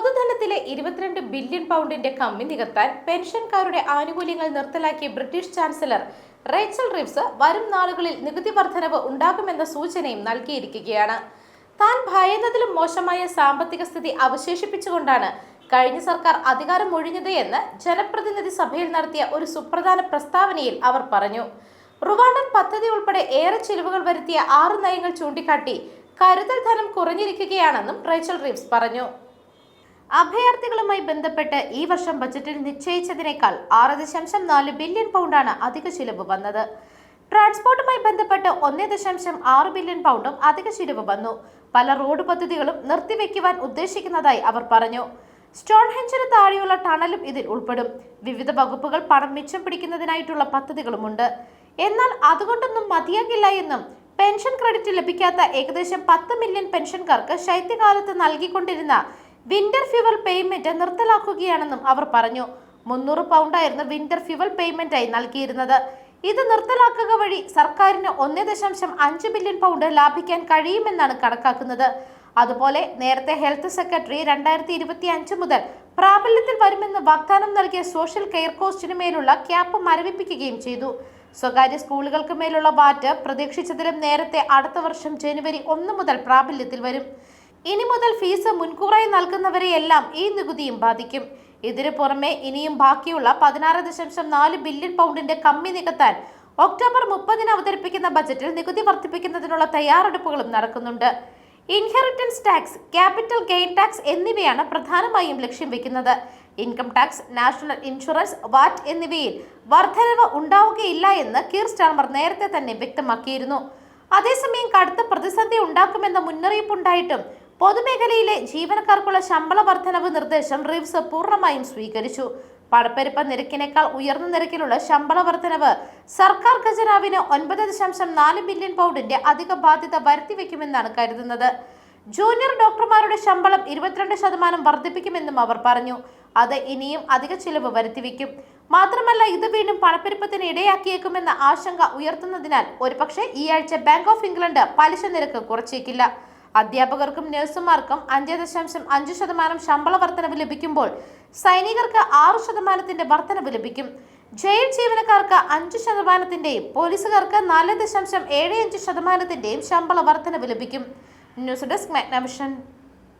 പൊതുധനത്തിലെ ഇരുപത്തിരണ്ട് ബില്യൺ പൗണ്ടിന്റെ കമ്മി നികത്താൻ പെൻഷൻകാരുടെ ആനുകൂല്യങ്ങൾ നിർത്തലാക്കിയ ബ്രിട്ടീഷ് ചാൻസലർ റേച്ചൽ റിവ്സ് വരും നാളുകളിൽ നികുതി വർധനവ് ഉണ്ടാകുമെന്ന സൂചനയും നൽകിയിരിക്കുകയാണ്. താൻ ഭയന്നതിലും മോശമായ സാമ്പത്തിക സ്ഥിതി അവശേഷിപ്പിച്ചുകൊണ്ടാണ് കഴിഞ്ഞ സർക്കാർ അധികാരം ഒഴിഞ്ഞത് എന്ന് ജനപ്രതിനിധി സഭയിൽ നടത്തിയ ഒരു സുപ്രധാന പ്രസ്താവനയിൽ അവർ പറഞ്ഞു. റുവാണ്ടൻ പദ്ധതി ഉൾപ്പെടെ ഏറെ ചിലവുകൾ വരുത്തിയ ആറ് നയങ്ങൾ ചൂണ്ടിക്കാട്ടി കരുതൽ ധനം കുറഞ്ഞിരിക്കുകയാണെന്നും റേച്ചൽ റീവ്സ് പറഞ്ഞു. അഭയാർത്ഥികളുമായി ബന്ധപ്പെട്ട് ഈ വർഷം ബജറ്റിൽ നിശ്ചയിച്ചതിനേക്കാൾ ആറ് ദശാംശം നാല് ബില്യൺ പൗണ്ടാണ് അധിക ചിലവ് വന്നത്. ട്രാൻസ്പോർട്ടുമായി ബന്ധപ്പെട്ട് ഒന്നേ ദശാംശം ആറ് ബില്യൺ പൗണ്ടും അധിക ചിലവ് വന്നു. പല റോഡ് പദ്ധതികളും നിർത്തിവെക്കുവാൻ ഉദ്ദേശിക്കുന്നതായി അവർ പറഞ്ഞു. സ്റ്റോൺഹെഞ്ചിന് താഴെയുള്ള ടണലും ഇതിൽ ഉൾപ്പെടും. വിവിധ വകുപ്പുകൾ പണം മിച്ചം പിടിക്കുന്നതിനായിട്ടുള്ള പദ്ധതികളുമുണ്ട്. എന്നാൽ അതുകൊണ്ടൊന്നും മതിയാകില്ല എന്നും പെൻഷൻ ക്രെഡിറ്റ് ലഭിക്കാത്ത ഏകദേശം പത്ത് മില്യൺ പെൻഷൻകാർക്ക് ശൈത്യകാലത്ത് നൽകിക്കൊണ്ടിരുന്ന വിന്റർ ഫ്യുവൽ പേയ്മെന്റ് നിർത്തലാക്കുകയാണെന്നും അവർ പറഞ്ഞു. മുന്നൂറ് പൗണ്ടായിരുന്നു വിന്റർ ഫ്യുവൽ പേയ്മെന്റ് ആയി നൽകിയിരുന്നത്. ഇത് നിർത്തലാക്കുക വഴി സർക്കാരിന് ഒന്നേ ദശാംശം അഞ്ച് ബില്യൺ പൗണ്ട് ലാഭിക്കാൻ കഴിയുമെന്നാണ് കണക്കാക്കുന്നത്. അതുപോലെ നേരത്തെ ഹെൽത്ത് സെക്രട്ടറി രണ്ടായിരത്തി ഇരുപത്തി അഞ്ച് മുതൽ പ്രാബല്യത്തിൽ വരുമെന്ന് വാഗ്ദാനം നൽകിയ സോഷ്യൽ കെയർ കോസ്റ്റിന് മേലുള്ള ക്യാപ്പ് മരവിപ്പിക്കുകയും ചെയ്തു. സ്വകാര്യ സ്കൂളുകൾക്ക് മേലുള്ള വാറ്റ് പ്രതീക്ഷിച്ചതിലും നേരത്തെ അടുത്ത വർഷം ജനുവരി ഒന്ന് മുതൽ പ്രാബല്യത്തിൽ വരും. ഇനി മുതൽ ഫീസ് മുൻകൂറായി നൽകുന്നവരെയെല്ലാം ഈ നികുതിയും ബാധിക്കും. ഇതിനു പുറമെ ഇനിയും ബാക്കിയുള്ള പതിനാറ് ദശാംശം നാല് ബില്യൺ പൗണ്ടിന്റെ കമ്മി നികത്താൻ ഒക്ടോബർ മുപ്പതിന് അവതരിപ്പിക്കുന്ന ബജറ്റിൽ നികുതി വർദ്ധിപ്പിക്കുന്നതിനുള്ള തയ്യാറെടുപ്പുകളും നടക്കുന്നുണ്ട്. Inheritance tax capital gain tax എന്നിവയാണ് പ്രധാനമായും ലക്ഷ്യം വെക്കുന്നത്. Income tax national insurance VAT എന്നിവയിൽ വർധനവ് ഉണ്ടാവുകയില്ല എന്ന് കീർ സ്റ്റാർമർ നേരത്തെ തന്നെ വ്യക്തമാക്കിയിരുന്നു. അതേസമയം കടുത്ത പ്രതിസന്ധി ഉണ്ടാക്കുമെന്ന മുന്നറിയിപ്പുണ്ടായിട്ടും പൊതുമേഖലയിലെ ജീവനക്കാർക്കുള്ള ശമ്പള വർധനവ് നിർദ്ദേശം റിവ്സ് പൂർണമായും സ്വീകരിച്ചു. പണപ്പെരുപ്പ നിരക്കിനേക്കാൾ ഉയർന്ന നിരക്കിലുള്ള ശമ്പള വർധനവ് സർക്കാർ ഖജനാവിന് ഒൻപത് ദശാംശം നാല് ബില്യൺ പൗണ്ടിന്റെ അധിക ബാധ്യത വരുത്തിവെക്കുമെന്നാണ് കരുതുന്നത്. ജൂനിയർ ഡോക്ടർമാരുടെ ശമ്പളം ഇരുപത്തിരണ്ട് ശതമാനം വർദ്ധിപ്പിക്കുമെന്നും അവർ പറഞ്ഞു. അത് ഇനിയും അധിക ചിലവ് വരുത്തിവെക്കും. മാത്രമല്ല ഇത് വീണ്ടും പണപ്പെരുപ്പത്തിന് ഇടയാക്കിയേക്കുമെന്ന ആശങ്ക ഉയർത്തുന്നതിനാൽ ഒരുപക്ഷെ ഈ ആഴ്ച ബാങ്ക് ഓഫ് ഇംഗ്ലണ്ട് പലിശ നിരക്ക് കുറച്ചേക്കില്ല. അധ്യാപകർക്കും നഴ്സുമാർക്കും അഞ്ച് ദശാംശം അഞ്ച് ശതമാനം ശമ്പള വർധനവ് ലഭിക്കുമ്പോൾ സൈനികർക്ക് ആറ് ശതമാനത്തിന്റെ വർധനവ് ലഭിക്കും. ജയിൽ ജീവനക്കാർക്ക് അഞ്ച് ശതമാനത്തിന്റെയും പോലീസുകാർക്ക് നാല് ദശാംശം ഏഴ് അഞ്ച് ശതമാനത്തിന്റെയും ശമ്പള വർധനവ് ലഭിക്കും. News desk Magnavision.